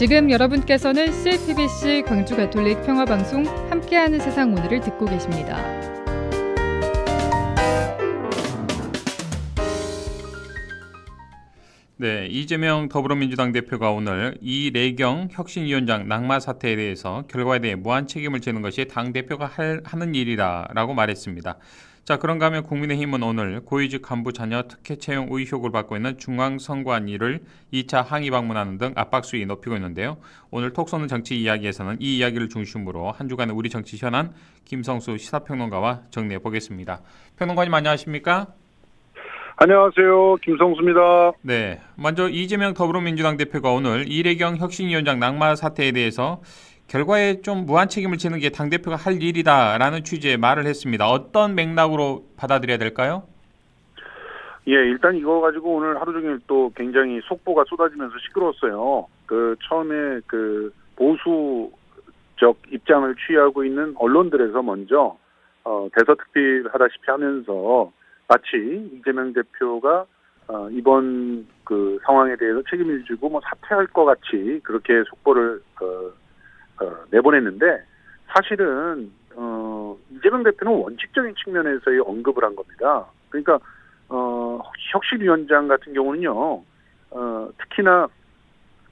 지금 여러분께서는 CTBC 광주 가톨릭 평화 방송 함께하는 세상 오늘을 듣고 계십니다. 네, 이재명 더불어민주당 대표가 오늘 이래경 혁신위원장 낙마 사태에 대해서 결과에 대해 무한 책임을 지는 것이 당 대표가 할, 하는 일이라라고 말했습니다. 자, 그런가 하면 국민의힘은 오늘 고위직 간부 자녀 특혜 채용 의혹을 받고 있는 중앙선관위를 2차 항의 방문하는 등 압박 수위 높이고 있는데요. 오늘 톡 쏘는 정치 이야기에서는 이 이야기를 중심으로 한 주간의 우리 정치 현안 김성수 시사평론가와 정리해 보겠습니다. 평론가님 안녕하십니까? 안녕하세요. 김성수입니다. 네, 먼저 이재명 더불어민주당 대표가 오늘 이래경 혁신위원장 낙마 사태에 대해서 결과에 좀 무한 책임을 지는 게 당 대표가 할 일이다라는 취지의 말을 했습니다. 어떤 맥락으로 받아들여야 될까요? 예, 일단 이거 가지고 오늘 하루 종일 또 굉장히 속보가 쏟아지면서 시끄러웠어요. 그 처음에 그 보수적 입장을 취하고 있는 언론들에서 먼저 어, 대서특필하다시피 하면서 마치 이재명 대표가 어, 이번 그 상황에 대해서 책임을 지고 뭐 사퇴할 것 같이 그렇게 속보를 그, 어, 내보냈는데 사실은 어, 이재명 대표는 원칙적인 측면에서의 언급을 한 겁니다. 그러니까 어, 혁신위원장 같은 경우는요, 어, 특히나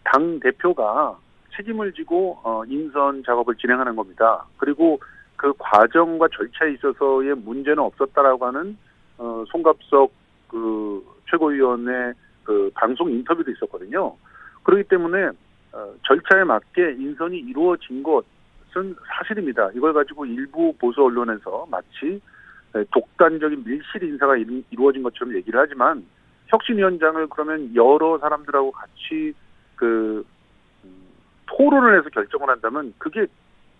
당 대표가 책임을 지고 어, 인선 작업을 진행하는 겁니다. 그리고 그 과정과 절차에 있어서의 문제는 없었다라고 하는 어, 송갑석 그 최고위원의 그 방송 인터뷰도 있었거든요. 그렇기 때문에 어, 절차에 맞게 인선이 이루어진 것은 사실입니다. 이걸 가지고 일부 보수 언론에서 마치 독단적인 밀실 인사가 이루- 이루어진 것처럼 얘기를 하지만 혁신위원장을 그러면 여러 사람들하고 같이 그 음, 토론을 해서 결정을 한다면 그게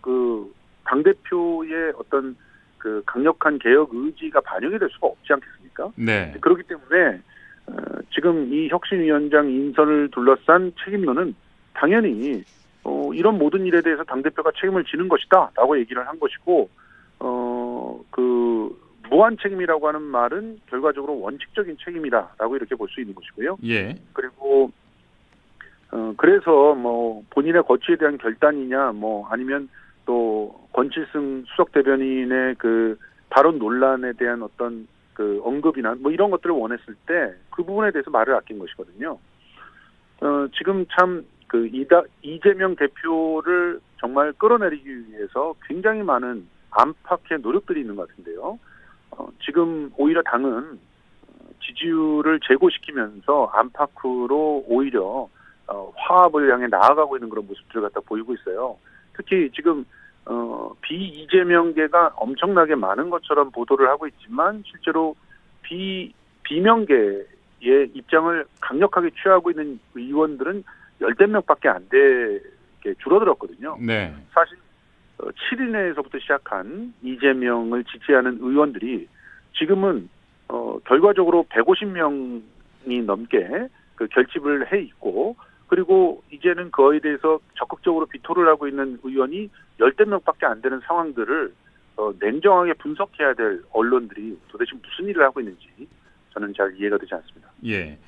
그 당 대표의 어떤 그 강력한 개혁 의지가 반영이 될 수가 없지 않겠습니까? 네, 그렇기 때문에 어, 지금 이 혁신위원장 인선을 둘러싼 책임론은 당연히 어, 이런 모든 일에 대해서 당 대표가 책임을 지는 것이다라고 얘기를 한 것이고 어그 무한 책임이라고 하는 말은 결과적으로 원칙적인 책임이다라고 이렇게 볼 수 있는 것이고요. 예, 그리고 어 그래서 뭐 본인의 거취에 대한 결단이냐 뭐 아니면 또 권칠승 수석 대변인의 그 발언 논란에 대한 어떤 그 언급이나 뭐 이런 것들을 원했을 때 그 부분에 대해서 말을 아낀 것이거든요. 어 지금 참 그 이다 이재명 대표를 정말 끌어내리기 위해서 굉장히 많은 안팎의 노력들이 있는 것 같은데요. 어 지금 오히려 당은 지지율을 제고시키면서 안팎으로 오히려 어, 화합을 향해 나아가고 있는 그런 모습들을 갖다 보이고 있어요. 특히 지금 어, 비이재명계가 엄청나게 많은 것처럼 보도를 하고 있지만 실제로 비 비명계의 입장을 강력하게 취하고 있는 의원들은 열댓 명밖에 안 되게 줄어들었거든요. 네, 사실 어, 7인회에서부터 시작한 이재명을 지지하는 의원들이 지금은 어, 결과적으로 150명이 넘게 그 결집을 해 있고 그리고 이제는 그거에 대해서 적극적으로 비토를 하고 있는 의원이 열댓 명밖에 안 되는 상황들을 어, 냉정하게 분석해야 될 언론들이 도대체 무슨 일을 하고 있는지 저는 잘 이해가 되지 않습니다. 예.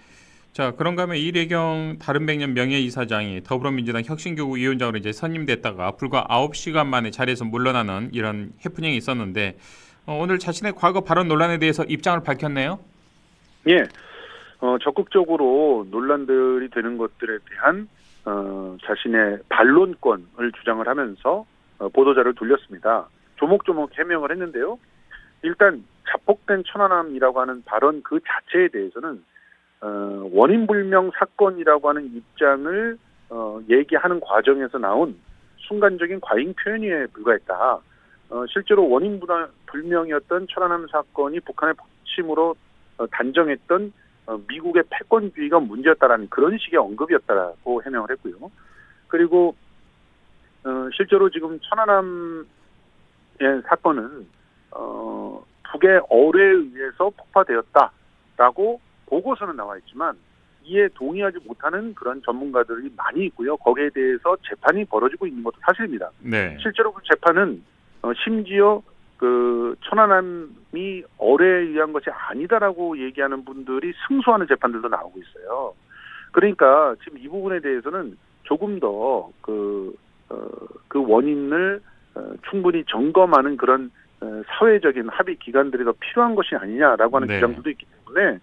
자, 그런가 하면 이래경 바른백년 명예이사장이 더불어민주당 혁신교구 위원장으로 이제 선임됐다가 불과 9시간 만에 자리에서 물러나는 이런 해프닝이 있었는데 어, 오늘 자신의 과거 발언 논란에 대해서 입장을 밝혔네요. 예, 어, 적극적으로 논란들이 되는 것들에 대한 어, 자신의 반론권을 주장을 하면서 어, 보도자를 돌렸습니다. 조목조목 해명을 했는데요. 일단 자폭된 천안함이라고 하는 발언 그 자체에 대해서는 어, 원인 불명 사건이라고 하는 입장을 어, 얘기하는 과정에서 나온 순간적인 과잉 표현에 불과했다. 어, 실제로 원인 불- 불명이었던 천안함 사건이 북한의 폭침으로 어, 단정했던 어, 미국의 패권주의가 문제였다라는 그런 식의 언급이었다라고 해명을 했고요. 그리고 어, 실제로 지금 천안함의 사건은 어, 북의 어뢰에 의해서 폭파되었다라고 보고서는 나와 있지만 이에 동의하지 못하는 그런 전문가들이 많이 있고요. 거기에 대해서 재판이 벌어지고 있는 것도 사실입니다. 네. 실제로 그 재판은 어, 심지어 그 천안함이 어뢰에 의한 것이 아니다라고 얘기하는 분들이 승소하는 재판들도 나오고 있어요. 그러니까 지금 이 부분에 대해서는 조금 더그 어, 그 원인을 어, 충분히 점검하는 그런 어, 사회적인 합의 기관들이 더 필요한 것이 아니냐라고 하는 네. 주장들도 있기 때문에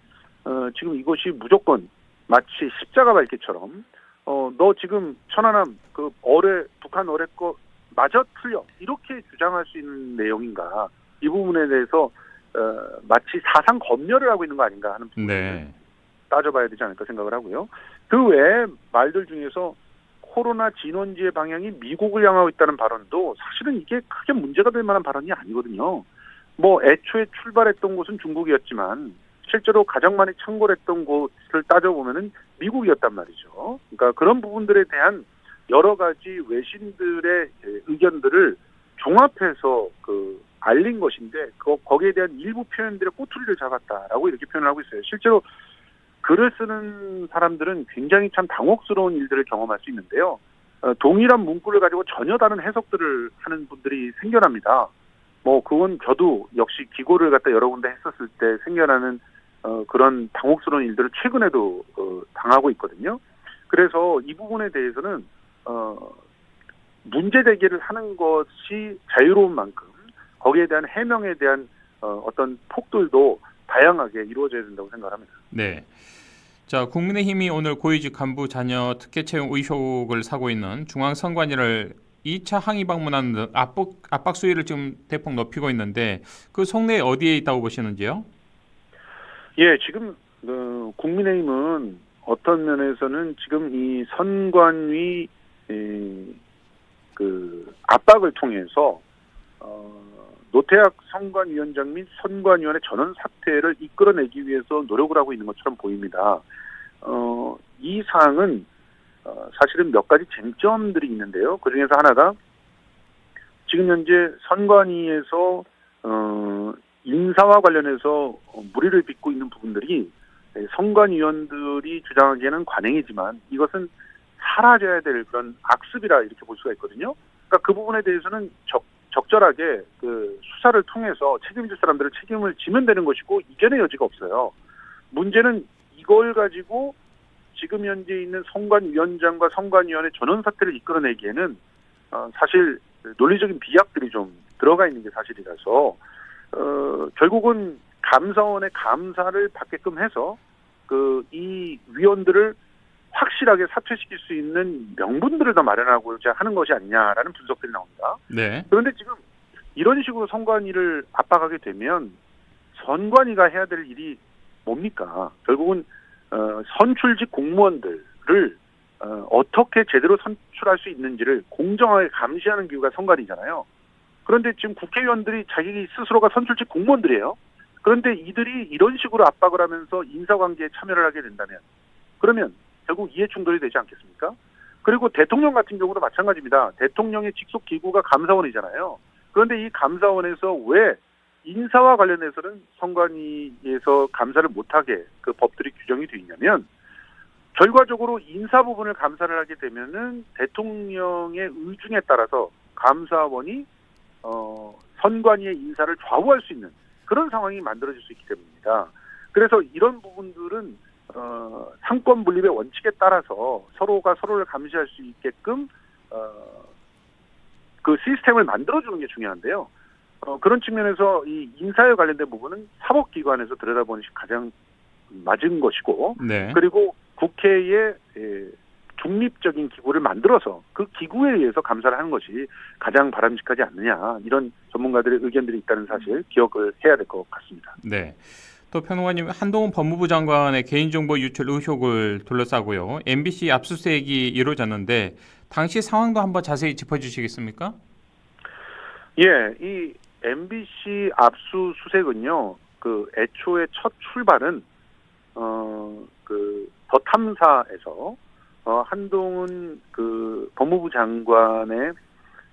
어, 지금 이것이 무조건 마치 십자가 밝기처럼 어, 너 지금 천안함 그 어뢰 북한 어뢰 거 마저 틀려 이렇게 주장할 수 있는 내용인가 이 부분에 대해서 어, 마치 사상 검열을 하고 있는 거 아닌가 하는 부분을 네. 따져봐야 되지 않을까 생각을 하고요. 그 외에 말들 중에서 코로나 진원지의 방향이 미국을 향하고 있다는 발언도 사실은 이게 크게 문제가 될 만한 발언이 아니거든요. 뭐 애초에 출발했던 곳은 중국이었지만 실제로 가장 많이 창궐했던 곳을 따져보면은 미국이었단 말이죠. 그러니까 그런 부분들에 대한 여러 가지 외신들의 의견들을 종합해서 그 알린 것인데 그 거기에 대한 일부 표현들의 꼬투리를 잡았다라고 이렇게 표현을 하고 있어요. 실제로 글을 쓰는 사람들은 굉장히 참 당혹스러운 일들을 경험할 수 있는데요. 어, 동일한 문구를 가지고 전혀 다른 해석들을 하는 분들이 생겨납니다. 뭐 그건 저도 역시 기고를 갖다 여러 군데 했었을 때 생겨나는 어, 그런 당혹스러운 일들을 최근에도 어, 당하고 있거든요. 그래서 이 부분에 대해서는 어, 문제 제기를 하는 것이 자유로운 만큼 거기에 대한 해명에 대한 어, 어떤 폭들도 다양하게 이루어져야 된다고 생각합니다. 네. 자, 국민의힘이 오늘 고위직 간부 자녀 특혜 채용 의혹을 사고 있는 중앙선관위를 2차 항의 방문하는 등 압박, 압박 수위를 지금 대폭 높이고 있는데 그 속내 어디에 있다고 보시는지요? 예, 지금 어, 국민의힘은 어떤 면에서는 지금 이 선관위 에, 그 압박을 통해서 어, 노태학 선관위원장 및 선관위원회 전원 사퇴를 이끌어내기 위해서 노력을 하고 있는 것처럼 보입니다. 어, 이 사항은 어, 사실은 몇 가지 쟁점들이 있는데요. 그 중에서 하나가 지금 현재 선관위에서 어, 인사와 관련해서 어, 무리를 빚고 있는 부분들이 예, 선관위원들이 주장하기에는 관행이지만 이것은 사라져야 될 그런 악습이라 이렇게 볼 수가 있거든요. 그러니까 그 부분에 대해서는 적, 적절하게 그 수사를 통해서 책임질 사람들을 책임을 지면 되는 것이고 이견의 여지가 없어요. 문제는 이걸 가지고 지금 현재 있는 선관위원장과 선관위원회 전원 사태를 이끌어내기에는 어, 사실 논리적인 비약들이 좀 들어가 있는 게 사실이라서 어, 결국은 감사원의 감사를 받게끔 해서 그 이 위원들을 확실하게 사퇴시킬 수 있는 명분들을 더 마련하고자 하는 것이 아니냐라는 분석들이 나옵니다. 네. 그런데 지금 이런 식으로 선관위를 압박하게 되면 선관위가 해야 될 일이 뭡니까? 결국은 어, 선출직 공무원들을 어, 어떻게 제대로 선출할 수 있는지를 공정하게 감시하는 기구가 선관위잖아요. 그런데 지금 국회의원들이 자기 스스로가 선출직 공무원들이에요. 그런데 이들이 이런 식으로 압박을 하면서 인사관계에 참여를 하게 된다면 그러면 결국 이해 충돌이 되지 않겠습니까? 그리고 대통령 같은 경우도 마찬가지입니다. 대통령의 직속 기구가 감사원이잖아요. 그런데 이 감사원에서 왜 인사와 관련해서는 선관위에서 감사를 못하게 그 법들이 규정이 돼 있냐면 결과적으로 인사 부분을 감사를 하게 되면은 대통령의 의중에 따라서 감사원이 어 선관위의 인사를 좌우할 수 있는 그런 상황이 만들어질 수 있기 때문입니다. 그래서 이런 부분들은 어, 상권 분립의 원칙에 따라서 서로가 서로를 감시할 수 있게끔 어, 그 시스템을 만들어주는 게 중요한데요. 어, 그런 측면에서 이 인사에 관련된 부분은 사법기관에서 들여다보는 것이 가장 맞은 것이고 네. 그리고 국회의 예, 중립적인 기구를 만들어서 그 기구에 의해서 감사를 하는 것이 가장 바람직하지 않느냐 이런 전문가들의 의견들이 있다는 사실 기억을 해야 될 것 같습니다. 네. 또 평론가님 한동훈 법무부 장관의 개인정보 유출 의혹을 둘러싸고요. MBC 압수수색이 이루어졌는데 당시 상황도 한번 자세히 짚어주시겠습니까? 예, 이 MBC 압수수색은요, 그 애초에 첫 출발은 어그 더 탐사에서 어 한동훈 그 법무부 장관의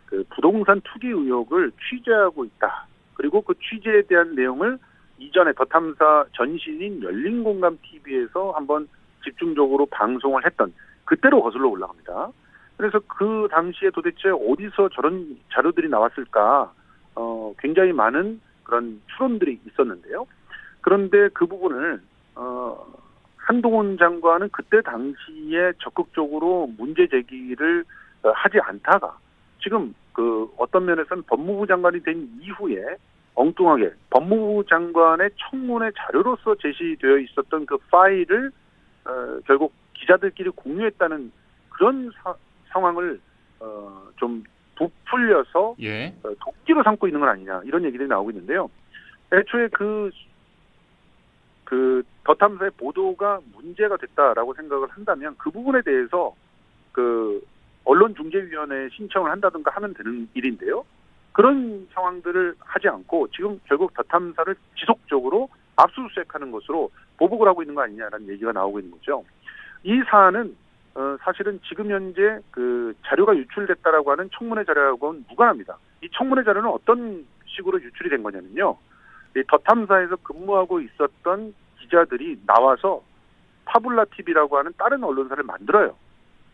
그 부동산 투기 의혹을 취재하고 있다. 그리고 그 취재에 대한 내용을 이전에 더 탐사 전신인 열린공감 TV에서 한번 집중적으로 방송을 했던 그때로 거슬러 올라갑니다. 그래서 그 당시에 도대체 어디서 저런 자료들이 나왔을까? 어, 굉장히 많은 그런 추론들이 있었는데요. 그런데 그 부분을, 어, 한동훈 장관은 그때 당시에 적극적으로 문제 제기를 어, 하지 않다가 지금 그 어떤 면에서는 법무부 장관이 된 이후에 엉뚱하게 법무부 장관의 청문회 자료로서 제시되어 있었던 그 파일을 어, 결국 기자들끼리 공유했다는 그런 사- 상황을 어, 좀 부풀려서 예. 어, 도끼로 삼고 있는 건 아니냐 이런 얘기들이 나오고 있는데요. 애초에 그, 그, 더 탐사의 보도가 문제가 됐다라고 생각을 한다면 그 부분에 대해서 그, 언론중재위원회에 신청을 한다든가 하면 되는 일인데요. 그런 상황들을 하지 않고 지금 결국 더 탐사를 지속적으로 압수수색하는 것으로 보복을 하고 있는 거 아니냐라는 얘기가 나오고 있는 거죠. 이 사안은 어, 사실은 지금 현재 그 자료가 유출됐다라고 하는 청문회 자료하고는 무관합니다. 이 청문회 자료는 어떤 식으로 유출이 된 거냐면요. 이더 탐사에서 근무하고 있었던 기자들이 나와서 파블라 TV라고 하는 다른 언론사를 만들어요.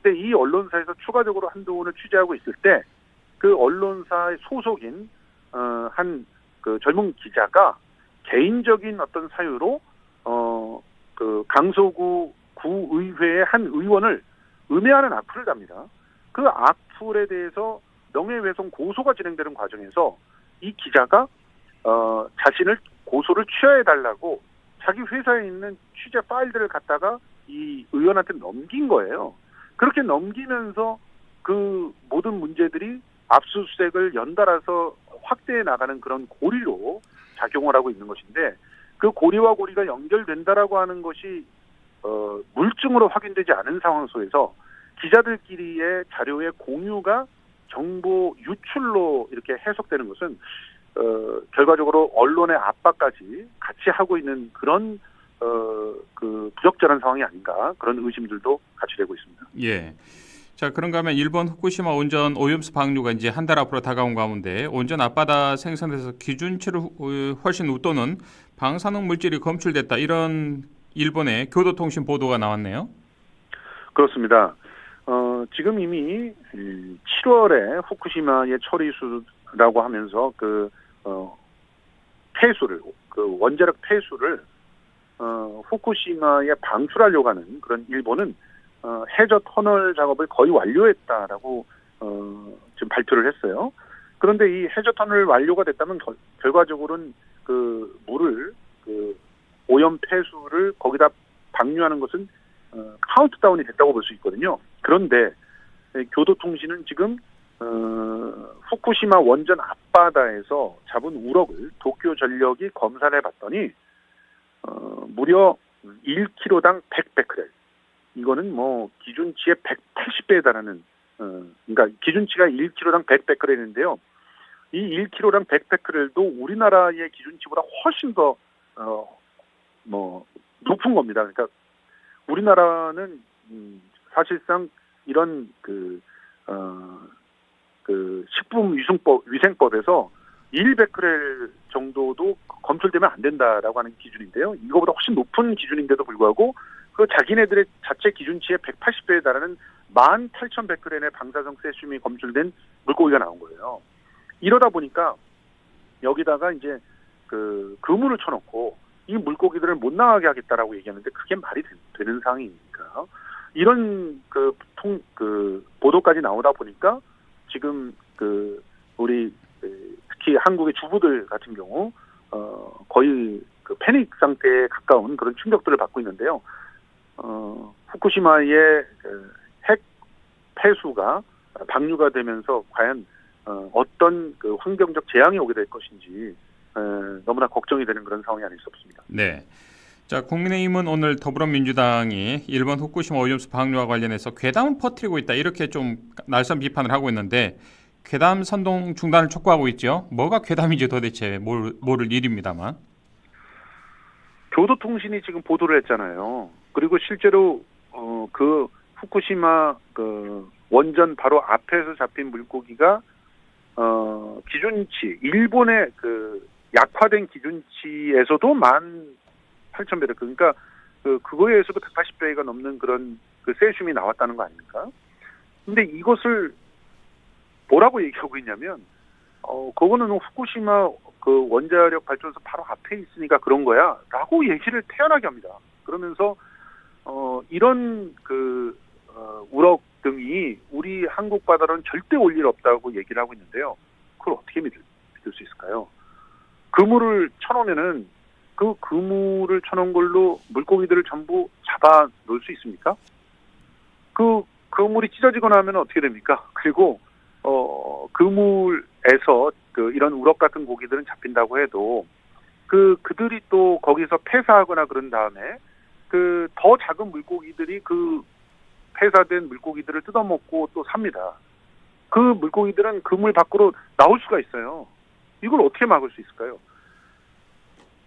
근데 이 언론사에서 추가적으로 한동훈을 취재하고 있을 때 그 언론사의 소속인 어, 한 그 젊은 기자가 개인적인 어떤 사유로 어, 그 강서구 구의회의 한 의원을 음해하는 악플을 답니다. 그 악플에 대해서 명예훼손 고소가 진행되는 과정에서 이 기자가 어, 자신을 고소를 취하해 달라고 자기 회사에 있는 취재 파일들을 갖다가 이 의원한테 넘긴 거예요. 그렇게 넘기면서 그 모든 문제들이 압수수색을 연달아서 확대해 나가는 그런 고리로 작용을 하고 있는 것인데 그 고리와 고리가 연결된다라고 하는 것이 어, 물증으로 확인되지 않은 상황 속에서 기자들끼리의 자료의 공유가 정보 유출로 이렇게 해석되는 것은 어, 결과적으로 언론의 압박까지 같이 하고 있는 그런 어, 그 부적절한 상황이 아닌가 그런 의심들도 같이 되고 있습니다. 예. 자, 그런가 하면 일본 후쿠시마 온전 오염수 방류가 이제 한 달 앞으로 다가온 가운데 온전 앞바다 생산에서 기준치를 후- 어, 훨씬 웃도는 방사능 물질이 검출됐다 이런 일본의 교도통신 보도가 나왔네요. 그렇습니다. 어, 지금 이미 7월에 후쿠시마의 처리수 라고 하면서 그 어, 폐수를 그 원자력 폐수를 어, 후쿠시마에 방출하려고 하는 그런 일본은 어, 해저 터널 작업을 거의 완료했다라고 어, 지금 발표를 했어요. 그런데 이 해저 터널 완료가 됐다면 결, 결과적으로는 그 물을 그 오염 폐수를 거기다 방류하는 것은 어, 카운트다운이 됐다고 볼 수 있거든요. 그런데 에, 교도통신은 지금 어, 후쿠시마 원전 앞바다에서 잡은 우럭을 도쿄 전력이 검사를 해봤더니 어, 무려 1kg당 100베크렐. 이거는 뭐 기준치의 180배에 달하는 어, 그러니까 기준치가 1kg당 100베크렐인데요. 이 1kg당 100베크렐도 우리나라의 기준치보다 훨씬 더 어, 뭐 높은 겁니다. 그러니까 우리나라는 음, 사실상 이런 그, 어, 그 식품 위생법 위생법에서 1베크렐 정도도 검출되면 안 된다라고 하는 기준인데요. 이거보다 훨씬 높은 기준인데도 불구하고 그 자기네들의 자체 기준치의 180배에 달하는 18,000베크렐의 방사성 세슘이 검출된 물고기가 나온 거예요. 이러다 보니까 여기다가 이제 그 그물을 쳐놓고 이 물고기들을 못 나가게 하겠다라고 얘기하는데 그게 말이 되, 는 상황입니까? 이런 그통그 보도까지 나오다 보니까 지금 그 우리 그 특히 한국의 주부들 같은 경우 어 거의 그 패닉 상태에 가까운 그런 충격들을 받고 있는데요. 어 후쿠시마의 그핵 폐수가 방류가 되면서 과연 어, 어떤 그 환경적 재앙이 오게 될 것인지 에, 너무나 걱정이 되는 그런 상황이 아닐 수 없습니다. 네. 자, 국민의힘은 오늘 더불어민주당이 일본 후쿠시마 오염수 방류와 관련해서 괴담을 퍼뜨리고 있다 이렇게 좀 날선 비판을 하고 있는데 괴담 선동 중단을 촉구하고 있죠. 뭐가 괴담인지 도대체 모를, 모를 일입니다만. 교도통신이 지금 보도를 했잖아요. 그리고 실제로 어, 그 후쿠시마 그 원전 바로 앞에서 잡힌 물고기가 어, 기준치 일본의 그 약화된 기준치에서도 만 8,000배를 그러니까 그 그거에 의해서도 180배가 넘는 그런 그 세슘이 나왔다는 거 아닙니까? 근데 이것을 뭐라고 얘기하고 있냐면 어 그거는 후쿠시마 그 원자력 발전소 바로 앞에 있으니까 그런 거야라고 얘기를 태연하게 합니다. 그러면서 어, 이런 그 어, 우럭 등이 우리 한국 바다로는 절대 올 일 없다고 얘기를 하고 있는데요. 그걸 어떻게 믿을, 믿을 수 있을까요? 그물을 쳐놓으면은 그 그물을 쳐놓은 걸로 물고기들을 전부 잡아 놓을 수 있습니까? 그 그물이 찢어지거나 하면 어떻게 됩니까? 그리고 어 그물에서 그 이런 우럭 같은 고기들은 잡힌다고 해도 그 그들이 또 거기서 폐사하거나 그런 다음에 그 더 작은 물고기들이 그 폐사된 물고기들을 뜯어먹고 또 삽니다. 그 물고기들은 그물 밖으로 나올 수가 있어요. 이걸 어떻게 막을 수 있을까요?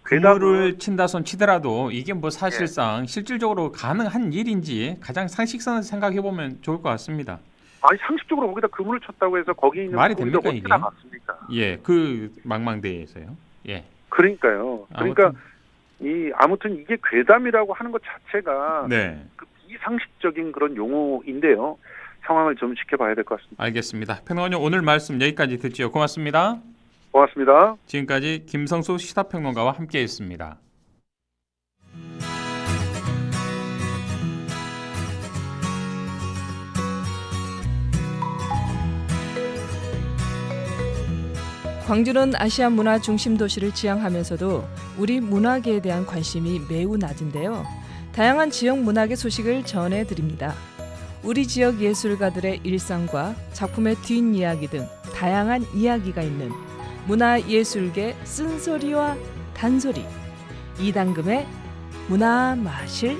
그물을 친다 손 치더라도 이게 뭐 예. 사실상 실질적으로 가능한 일인지 가장 상식선을 생각해 보면 좋을 것 같습니다. 아니 상식적으로 거기다 그물을 쳤다고 해서 거기 있는 말이 됩니까, 이게? 나갔습니까? 예, 그 망망대해에서요. 예. 그러니까요. 그러니까 아무튼, 이 아무튼 이게 괴담이라고 하는 것 자체가 네, 그 비상식적인 그런 용어인데요. 상황을 좀 지켜봐야 될 것 같습니다. 알겠습니다. 평론가님 오늘 말씀 여기까지 듣지요. 고맙습니다. 고맙습니다. 지금까지 김성수 시사평론가와 함께했습니다. 광주는 아시아 문화 중심 도시를 지향하면서도 우리 문화계에 대한 관심이 매우 낮은데요. 다양한 지역 문학의 소식을 전해 드립니다. 우리 지역 예술가들의 일상과 작품의 뒷이야기 등 다양한 이야기가 있는 문화예술계 쓴소리와 단소리. 이당금의 문화 마실.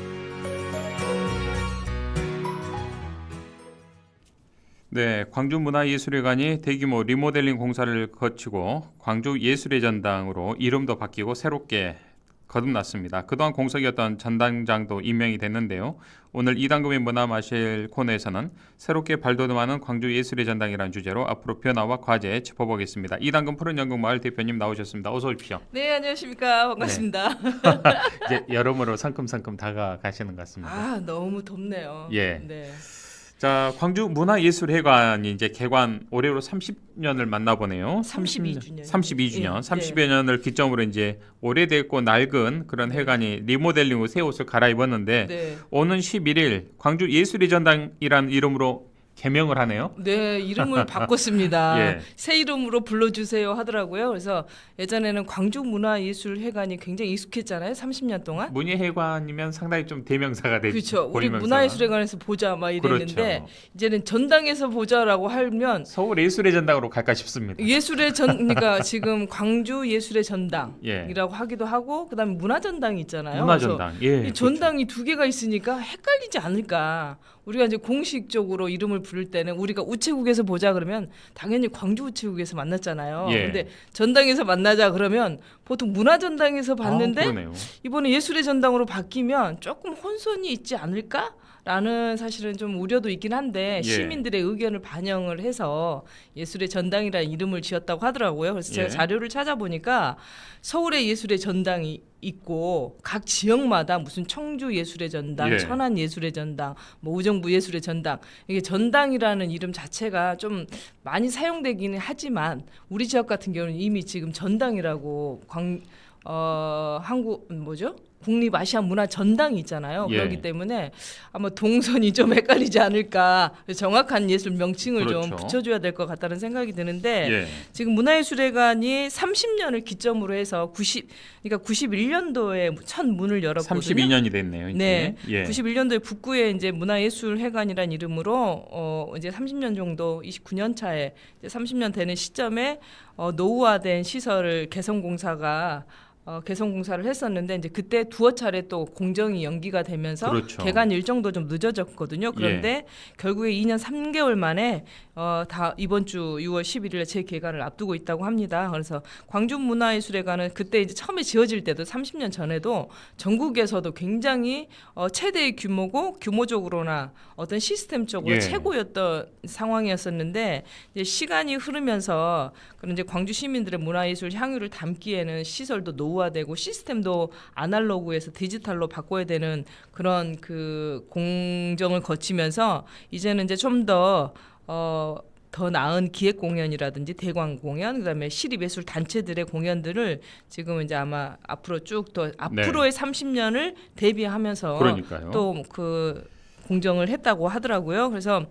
네, 광주문화예술회관이 대규모 리모델링 공사를 거치고 광주 예술의 전당으로 이름도 바뀌고 새롭게 거듭났습니다. 그동안 공석이었던 전당장도 임명이 됐는데요. 오늘 이당금의 문화 마실 코너에서는 새롭게 발돋움하는 광주 예술의 전당이라는 주제로 앞으로 변화와 과제 짚어보겠습니다. 이당금 푸른 연극 마을 대표님 나오셨습니다. 어서 오십시오. 네 안녕하십니까 반갑습니다. 이제 여름으로 성큼성큼 다가가시는 것 같습니다. 아 너무 덥네요. 예. 네. 자, 광주 문화예술회관이 이제 개관 올해로 30년을 만나보네요. 32 주년. 32주년. 예, 30여 년을 기점으로 이제 오래됐고 낡은 그런 회관이 리모델링 후새 옷을 갈아입었는데 네. 오는 11일 광주 예술의 전당이라는 이름으로 개명을 하네요. 네, 이름을 바꿨습니다. 예. 새 이름으로 불러주세요 하더라고요. 그래서 예전에는 광주문화예술회관이 굉장히 익숙했잖아요. 30년 동안. 문예회관이면 상당히 좀 대명사가 되죠. 그렇죠. 우리 문화예술회관에서 보자 막 이랬는데 그렇죠. 이제는 전당에서 보자라고 하면 서울 예술의 전당으로 갈까 싶습니다. 예술의 전 그러니까 지금 광주 예술의 예. 전당이라고 하기도 하고 그다음에 문화전당이 있잖아요. 문화전당. 예. 이 전당이 두 개가 있으니까 헷갈리지 않을까. 우리가 이제 공식적으로 이름을 부를 때는 우리가 우체국에서 보자 그러면 당연히 광주 우체국에서 만났잖아요. 예. 근데 전당에서 만나자 그러면 보통 문화 전당에서 아, 봤는데 그러네요. 이번에 예술의 전당으로 바뀌면 조금 혼선이 있지 않을까? 라는 사실은 좀 우려도 있긴 한데 예. 시민들의 의견을 반영을 해서 예술의 전당이라는 이름을 지었다고 하더라고요. 그래서 제가 예. 자료를 찾아보니까 서울의 예술의 전당이 있고 각 지역마다 무슨 청주 예술의 전당, 예. 천안 예술의 전당, 뭐 우정부 예술의 전당 이게 전당이라는 이름 자체가 좀 많이 사용되기는 하지만 우리 지역 같은 경우는 이미 지금 전당이라고 광 어, 한국 뭐죠? 국립 아시아 문화 전당이 있잖아요. 예. 그렇기 때문에 아마 동선이 좀 헷갈리지 않을까. 정확한 예술 명칭을 좀 그렇죠. 붙여줘야 될 것 같다는 생각이 드는데 예. 지금 문화예술회관이 30년을 기점으로 해서 90 그러니까 91년도에 첫 문을 열었거든요. 32년이 됐네요. 이제. 네, 예. 91년도에 북구에 이제 문화예술회관이라는 이름으로 어 이제 30년 정도 29년 차에 이제 30년 되는 시점에 어 노후화된 시설을 개선 공사가 어, 개선 공사를 했었는데 이제 그때 두어 차례 또 공정이 연기가 되면서 그렇죠. 개관 일정도 좀 늦어졌거든요. 그런데 예. 결국에 2년 3개월 만에 어, 다 이번 주 6월 11일에 재개관을 앞두고 있다고 합니다. 그래서 광주문화예술회관은 그때 이제 처음에 지어질 때도 30년 전에도 전국에서도 굉장히 어, 최대의 규모고 규모적으로나 어떤 시스템적으로 예. 최고였던 상황이었었는데 이제 시간이 흐르면서 그런 이제 광주 시민들의 문화예술 향유를 담기에는 시설도 노후 화되고 시스템도 아날로그에서 디지털로 바꿔야 되는 그런 그 공정을 거치면서 이제는 이제 좀 더 어, 더 나은 기획 공연이라든지 대관 공연 그다음에 시립 예술 단체들의 공연들을 지금 이제 아마 앞으로 쭉 더 앞으로의 30년을 대비하면서 네. 또그 공정을 했다고 하더라고요. 그래서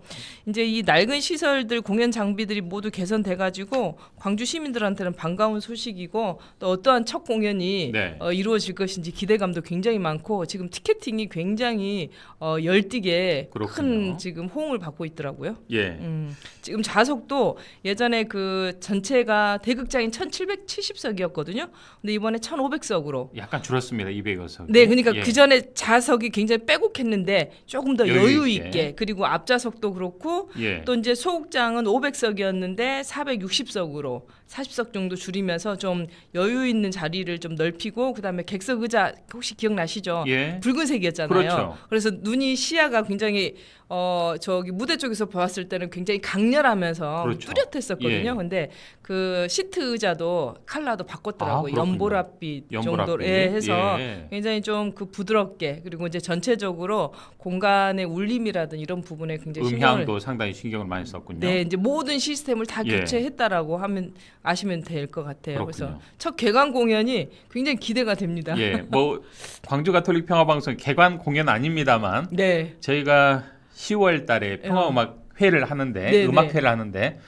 이제 이 낡은 시설들 공연 장비들이 모두 개선돼 가지고 광주 시민들한테는 반가운 소식이고 또 어떠한 첫 공연이 네. 어, 이루어질 것인지 기대감도 굉장히 많고 지금 티켓팅이 굉장히 어, 열띠게. 큰 지금 호응을 받고 있더라고요. 예. 음, 지금 좌석도 예전에 그 전체가 대극장인 1,770석이었거든요. 근데 이번에 1,500석으로. 약간 줄었습니다. 200여 석. 네, 그러니까 예. 그 전에 좌석이 굉장히 빼곡했는데 조금 더 여유 여유, 있게. 있게. 그리고 앞좌석도 그렇고 예. 또 이제 소극장은 500석이었는데 460석으로 40석 정도 줄이면서 좀 여유 있는 자리를 좀 넓히고 그다음에 객석 의자 혹시 기억나시죠? 예. 붉은색이었잖아요. 그렇죠. 그래서 눈이 시야가 굉장히 어 저기 무대 쪽에서 보았을 때는 굉장히 강렬하면서 그렇죠. 뚜렷했었거든요. 예. 근데 그 시트 의자도 컬러도 아, 바꿨더라고요. 그렇군요. 연보랏빛 연보랏빛. 정도로 예, 해서 예. 굉장히 좀 그 부드럽게 그리고 이제 전체적으로 공간 의 울림이라든 이런 부분에 굉장히 신경을 음향도 상당히 신경을 많이 썼군요. 네, 이제 모든 시스템을 다 예. 교체했다라고 하면 아시면 될 것 같아요. 그래서 그렇군요. 첫 개관 공연이 굉장히 기대가 됩니다. 예. 뭐 광주 가톨릭 평화 방송 개관 공연 아닙니다만 네. 저희가 10월 달에 평화 음악 회를 하는데 네, 음악 네. 회를 하는데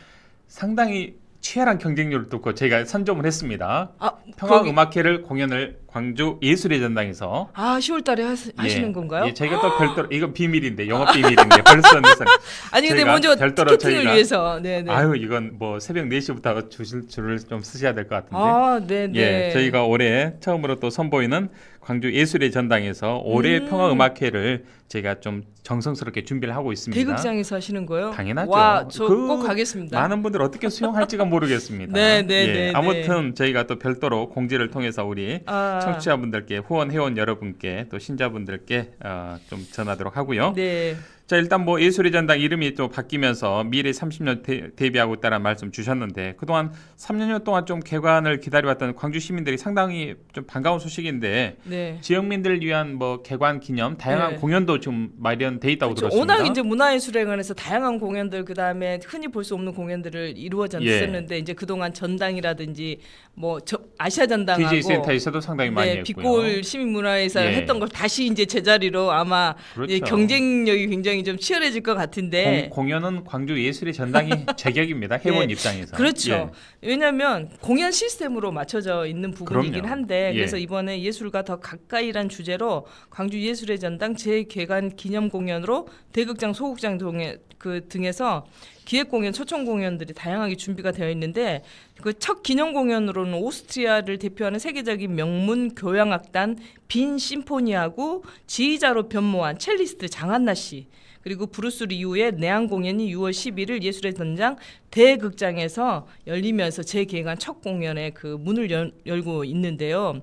상당히 치열한 경쟁률을 뚫고 저희가 선점을 했습니다. 아, 평화 거기- 음악회를 공연을 광주 예술의 전당에서 아, 10월 달에 하시, 는 예, 건가요? 예, 저희가 또 별도로 이건 비밀인데 영업 비밀인데 벌써 아니 근데 먼저 별도로 저희가- 위해서 네, 네. 아유 이건 뭐 새벽 4시부터 주실 줄을 좀 쓰셔야 될 것 같은데. 아, 네, 네. 예, 저희가 올해 처음으로 또 선보이는 광주 예술의 전당에서 올해 음. 평화 음악회를 저희가 좀 정성스럽게 준비를 하고 있습니다. 대극장에서 하시는 거예요? 당연하죠. 와, 저그꼭 가겠습니다. 많은 분들 어떻게 수용할지가 모르겠습니다. 네, 네, 예, 네, 네. 아무튼 저희가 또 별도로 공지를 통해서 우리 아, 청취자분들께 후원 회원 여러분께 또 신자분들께 어, 좀 전하도록 하고요. 네. 자 일단 뭐 예술의 전당 이름이 또 바뀌면서 미래 30년 대, 대비하고 있다는 말씀 주셨는데 그동안 3년 동안 좀 개관을 기다려왔던 광주 시민들이 상당히 좀 반가운 소식인데 네. 지역민들을 위한 뭐 개관 기념 다양한 네. 공연도 좀 마련돼 있다고 그렇죠. 들었습니다. 워낙 이제 문화예술회관에서 다양한 공연들 그다음에 흔히 볼 수 없는 공연들을 이루어졌었는데 이제 그동안 전당이라든지 뭐 저, 아시아 전당하고 DJ 센터에서도 상당히 많이 네, 했고요. 빛골 시민문화에서 예. 했던 걸 다시 이제 제자리로 아마 그렇죠. 예, 경쟁력이 굉장히 좀 치열해질 것 같은데 공, 공연은 광주 예술의 전당이 제격입니다. 회원 예. 입장에서. 그렇죠. 예. 왜냐하면 공연 시스템으로 맞춰져 있는 부분이긴 그럼요. 한데 예. 그래서 이번에 예술과 더 가까이란 주제로 광주 예술의 전당 재개관 기념 공연으로 대극장, 소극장 등에 그 등에서 기획 공연, 초청 공연들이 다양하게 준비가 되어 있는데 그 첫 기념 공연으로는 오스트리아를 대표하는 세계적인 명문 교향악단 빈 심포니하고 지휘자로 변모한 첼리스트 장한나 씨 그리고 브루스 리우의 내한 공연이 6월 11일 예술의 전장 대극장에서 열리면서 재개관 첫 공연의 그 문을 열, 열고 있는데요.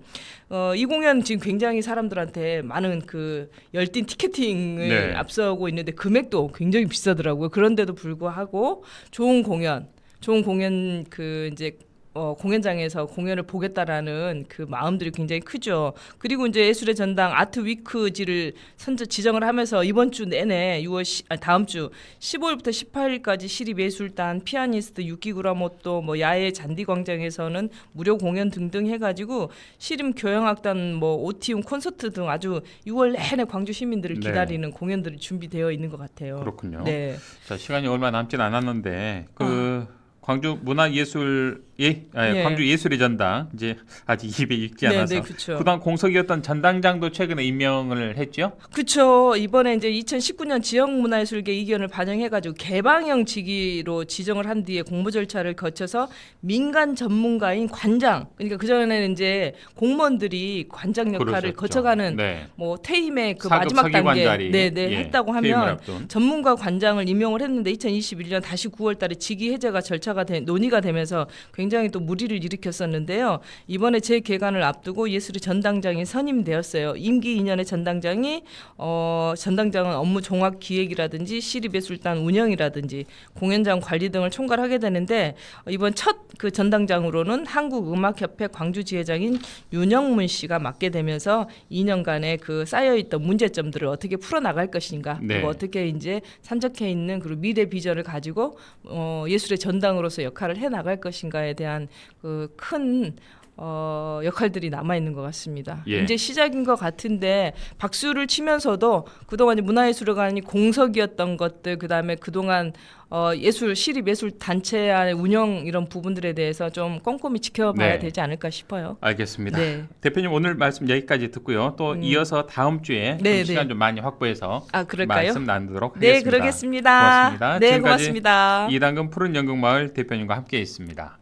어, 이 공연 지금 굉장히 사람들한테 많은 그 열띤 티켓팅을 네. 앞서고 있는데 금액도 굉장히 비싸더라고요. 그런데도 불구하고 좋은 공연, 좋은 공연 그 이제 어, 공연장에서 공연을 보겠다라는 그 마음들이 굉장히 크죠. 그리고 이제 예술의 전당 아트 위크지를 선저 지정을 하면서 이번 주 내내 6월 시, 아, 다음 주 15일부터 18일까지 시립 예술단 피아니스트 유키구라모토 뭐 야외 잔디 광장에서는 무료 공연 등등 해가지고 시립 교향악단 뭐 오티움 콘서트 등 아주 6월 내내 광주 시민들을 네. 기다리는 공연들이 준비되어 있는 것 같아요. 그렇군요. 네. 자 시간이 얼마 남진 않았는데 그 광주 문화예술 예, 아, 예. 광주 예술의 전당 이제 아직 입에 익지 네, 않아서 네, 그렇죠. 그동안 공석이었던 전당장도 최근에 임명을 했죠. 그렇죠. 이번에 이제 2019년 지역문화예술계 이견을 반영해가지고 개방형 직위로 지정을 한 뒤에 공모 절차를 거쳐서 민간 전문가인 관장, 그러니까 그 전에는 이제 공무원들이 관장 역할을 그러셨죠. 거쳐가는 네. 뭐 퇴임의 그 사급 마지막 단계, 자리 네, 네, 예, 했다고 하면. 전문가 관장을 임명을 했는데 2021년 다시 9월달에 직위 해제가 절차 가 돼, 논의가 되면서 굉장히 또 무리를 일으켰었는데요. 이번에 재개관을 앞두고 예술의 전당장이 선임되었어요. 임기 2년의 전당장이 어, 전당장은 업무 종합 기획이라든지 시립예술단 운영이라든지 공연장 관리 등을 총괄하게 되는데 어, 이번 첫 그 전당장으로는 한국음악협회 광주지회장인 윤영문 씨가 맡게 되면서 2년간의 그 쌓여있던 문제점들을 어떻게 풀어나갈 것인가 네. 그리고 어떻게 이제 산적해 있는 그리고 미래 비전을 가지고 어, 예술의 전당으로 서 역할을 해 나갈 것인가에 대한 그 큰 어, 역할들이 남아 있는 것 같습니다. 예. 이제 시작인 것 같은데 박수를 치면서도 그동안 문화예술관이 공석이었던 것들 그다음에 그동안 어, 예술 시립 예술 단체의 운영 이런 부분들에 대해서 좀 꼼꼼히 지켜봐야 네. 되지 않을까 싶어요. 알겠습니다. 네. 대표님 오늘 말씀 여기까지 듣고요. 또 음. 이어서 다음 주에 좀 네, 시간 네. 좀 많이 확보해서 아? 말씀 나누도록 네, 하겠습니다. 그러겠습니다. 고맙습니다. 네, 지금까지 고맙습니다. 이당근 푸른 연극마을 대표님과 함께 있습니다.